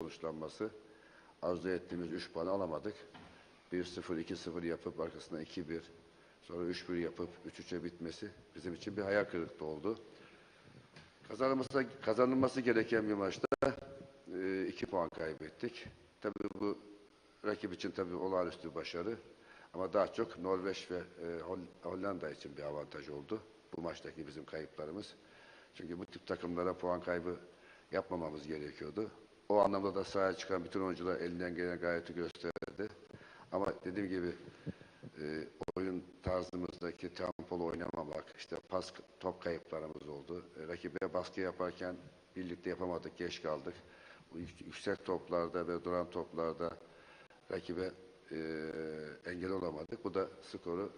sonuçlanması. Arzu ettiğimiz 3 puanı alamadık. 1-0, 2-0 yapıp arkasına 2-1, sonra 3-1 yapıp 3-3'e bitmesi bizim için bir hayal kırıklığı oldu. Kazanılması, kazanılması gereken bir maçta 2 puan kaybettik. Tabii bu rakip için tabii olağanüstü başarı. Ama daha çok Norveç ve e, Hol- Hollanda için bir avantaj oldu. Bu maçtaki bizim kayıplarımız. Çünkü bu tip takımlara puan kaybı yapmamamız gerekiyordu. O anlamda da sahaya çıkan bütün oyuncular elinden gelen gayreti gösterdi. Ama dediğim gibi e, oyun tarzımızdaki tempolu oynamamak, işte pas top kayıplarımız oldu. E, rakibe baskı yaparken birlikte yapamadık, geç kaldık. Yüksek toplarda ve duran toplarda rakibe e, engel olamadık. Bu da skoru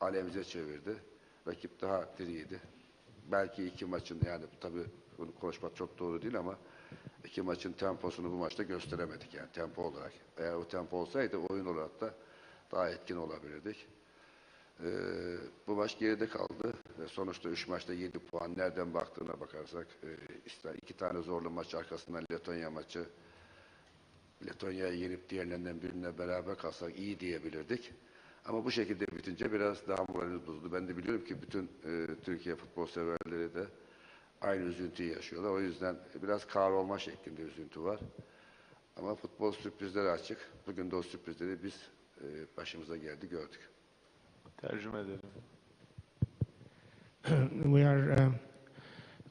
alemize çevirdi. Rakip daha diriydi. Belki iki maçın yani tabii bunu konuşmak çok doğru değil ama iki maçın temposunu bu maçta gösteremedik yani tempo olarak. Eğer o tempo olsaydı oyun olarak da daha etkin olabilirdik. Ee, bu maç geride kaldı. Ve sonuçta 3 maçta 7 puan. Nereden baktığına bakarsak e, işte iki tane zorlu maç arkasından Letonya maçı Letonya'yı yenip diğerlerinden birine beraber kalsak iyi diyebilirdik. Ama bu şekilde bitince biraz daha moralimiz bozuldu. Ben de biliyorum ki bütün e, Türkiye futbol severleri de aynı üzüntüyü yaşıyorlar. O yüzden biraz kahrolma şeklinde üzüntü var. Ama futbol sürprizleri açık. Bugün de o sürprizleri biz e, başımıza geldi gördük. Tercüme edelim. we are um,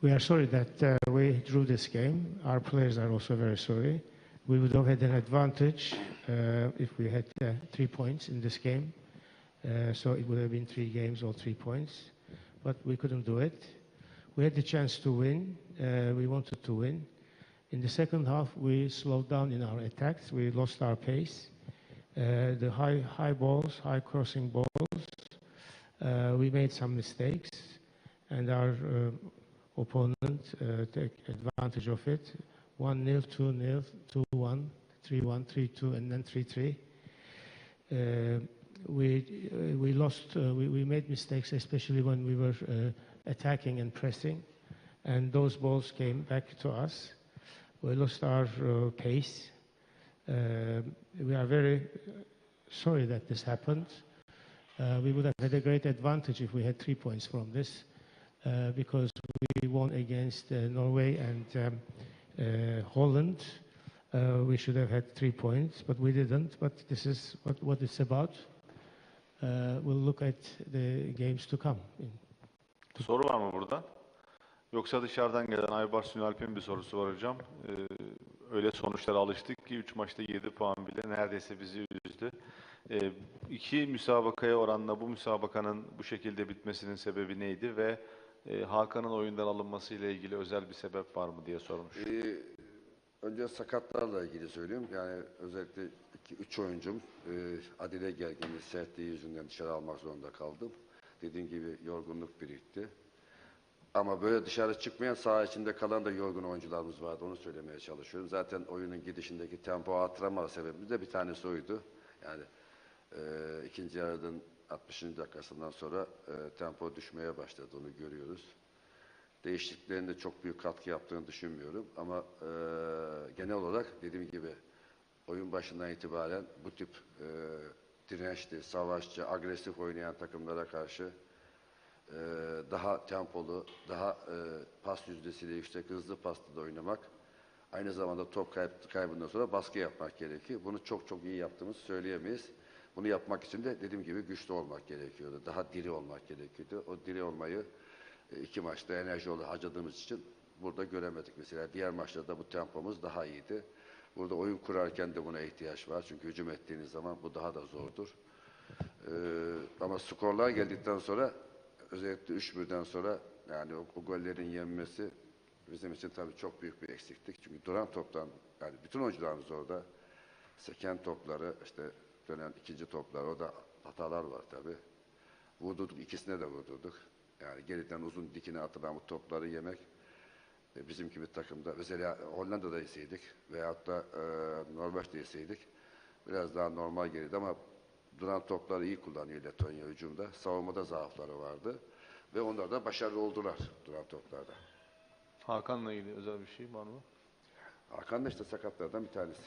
we are sorry that uh, we drew this game. Our players are also very sorry. We would have had an advantage uh, if we had uh, three points in this game. Uh, so it would have been three games or three points, but we couldn't do it. We had the chance to win. Uh, we wanted to win. In the second half, we slowed down in our attacks. We lost our pace. Uh, the high high balls, high crossing balls. Uh, we made some mistakes, and our opponent take advantage of it. 1 0, 2 0, 2 1, 3 1, 3 2, and then 3 3. Uh, we, we lost, we, we made mistakes, especially when we were attacking and pressing, and those balls came back to us. We lost our uh, pace. Uh, we are very sorry that this happened. Uh, we would have had a great advantage if we had three points from this, uh, because we won against uh, Norway and um, uh, Holland. Uh, we should have had three points, but we didn't. But this is what, what it's about. Uh, we'll look at the games to come. Soru var mı burada? Yoksa dışarıdan gelen Aybars Ünalp'in bir sorusu var hocam. Ee, öyle sonuçlara alıştık ki 3 maçta 7 puan bile neredeyse bizi üzdü. Ee, iki müsabakaya oranla bu müsabakanın bu şekilde bitmesinin sebebi neydi ve e, Hakan'ın oyundan alınması ile ilgili özel bir sebep var mı diye sormuş. Ee, önce sakatlarla ilgili söyleyeyim. Yani özellikle iki, üç oyuncum e, Adile gerginliği, sertliği yüzünden dışarı almak zorunda kaldım. Dediğim gibi yorgunluk birikti. Ama böyle dışarı çıkmayan saha içinde kalan da yorgun oyuncularımız vardı. Onu söylemeye çalışıyorum. Zaten oyunun gidişindeki tempo artırama sebebimiz de bir tanesi oydu. Yani e, ikinci yarının 60. dakikasından sonra e, tempo düşmeye başladı. Onu görüyoruz değişikliklerinde çok büyük katkı yaptığını düşünmüyorum. Ama e, genel olarak dediğim gibi oyun başından itibaren bu tip e, dirençli, savaşçı, agresif oynayan takımlara karşı e, daha tempolu, daha e, pas yüzdesiyle yüksek, hızlı paslı da oynamak, aynı zamanda top kayb kaybından sonra baskı yapmak gerekiyor. Bunu çok çok iyi yaptığımızı söyleyemeyiz. Bunu yapmak için de dediğim gibi güçlü olmak gerekiyordu. Daha diri olmak gerekiyordu. O diri olmayı e, iki maçta enerji olarak harcadığımız için burada göremedik mesela. Diğer maçlarda bu tempomuz daha iyiydi. Burada oyun kurarken de buna ihtiyaç var. Çünkü hücum ettiğiniz zaman bu daha da zordur. Ee, ama skorlar geldikten sonra özellikle 3-1'den sonra yani o, o gollerin yenmesi bizim için tabii çok büyük bir eksiklik. Çünkü duran toptan yani bütün oyuncularımız orada seken topları işte dönen ikinci toplar orada hatalar var tabii. Vurdurduk ikisine de vurdurduk. Yani geriden uzun dikine atılan bu topları yemek bizim gibi takımda mesela Hollanda'da yeseydik veyahut da e, Norveç'te yeseydik biraz daha normal gelirdi ama duran topları iyi kullanıyor Letonya hücumda. Savunmada zaafları vardı. Ve onlar da başarılı oldular duran toplarda. Hakan'la ilgili özel bir şey var mı? Hakan da işte sakatlardan bir tanesi.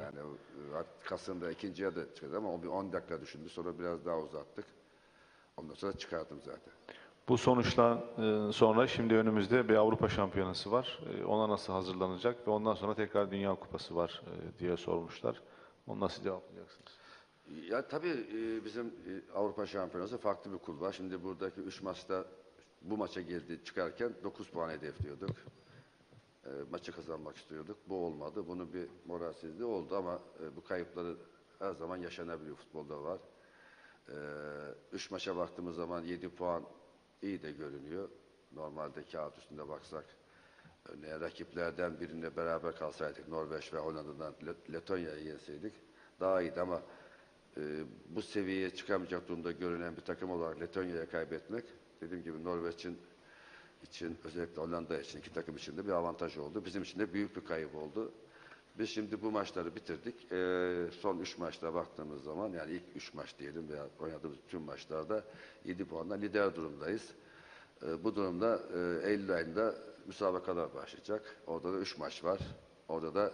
Yani e, Kasım'da ikinci yarıda çıkardı ama o bir 10 dakika düşündü. Sonra biraz daha uzattık. Ondan sonra çıkardım zaten. Bu sonuçla e, sonra şimdi önümüzde bir Avrupa Şampiyonası var. E, Ona nasıl hazırlanacak ve ondan sonra tekrar Dünya Kupası var e, diye sormuşlar. Onu nasıl cevaplayacaksınız? Ya tabii e, bizim e, Avrupa Şampiyonası farklı bir kul var. Şimdi buradaki 3 maçta bu maça geldi çıkarken 9 puan hedefliyorduk. E, maçı kazanmak istiyorduk. Bu olmadı. Bunun bir moralsizliği oldu ama e, bu kayıpları her zaman yaşanabiliyor futbolda var. 3 maça baktığımız zaman 7 puan iyi de görünüyor. Normalde kağıt üstünde baksak örneğin rakiplerden birine beraber kalsaydık Norveç ve Hollanda'dan Let- Letonya'yı yenseydik daha iyiydi ama e, bu seviyeye çıkamayacak durumda görünen bir takım olarak Letonya'ya kaybetmek dediğim gibi Norveç'in için özellikle Hollanda için iki takım için de bir avantaj oldu. Bizim için de büyük bir kayıp oldu. Biz şimdi bu maçları bitirdik. Ee, son üç maçta baktığımız zaman yani ilk üç maç diyelim veya oynadığımız tüm maçlarda 7 puanla lider durumdayız. Ee, bu durumda e, Eylül ayında müsabakalar başlayacak. Orada da üç maç var. Orada da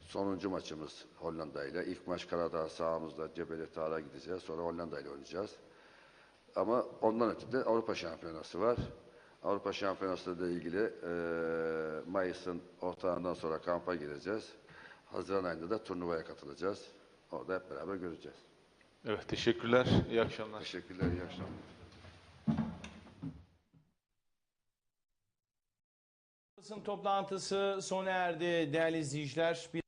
sonuncu maçımız Hollanda ile. İlk maç Karadağ sahamızda Cebeli Tar'a gideceğiz. Sonra Hollanda ile oynayacağız. Ama ondan öte de Avrupa Şampiyonası var. Avrupa Şampiyonası ile ilgili e, Mayıs'ın ortağından sonra kampa gireceğiz. Haziran ayında da turnuvaya katılacağız. Orada hep beraber göreceğiz. Evet, teşekkürler. İyi akşamlar. Teşekkürler, iyi akşamlar. Basın toplantısı sona erdi değerli izleyiciler. Bir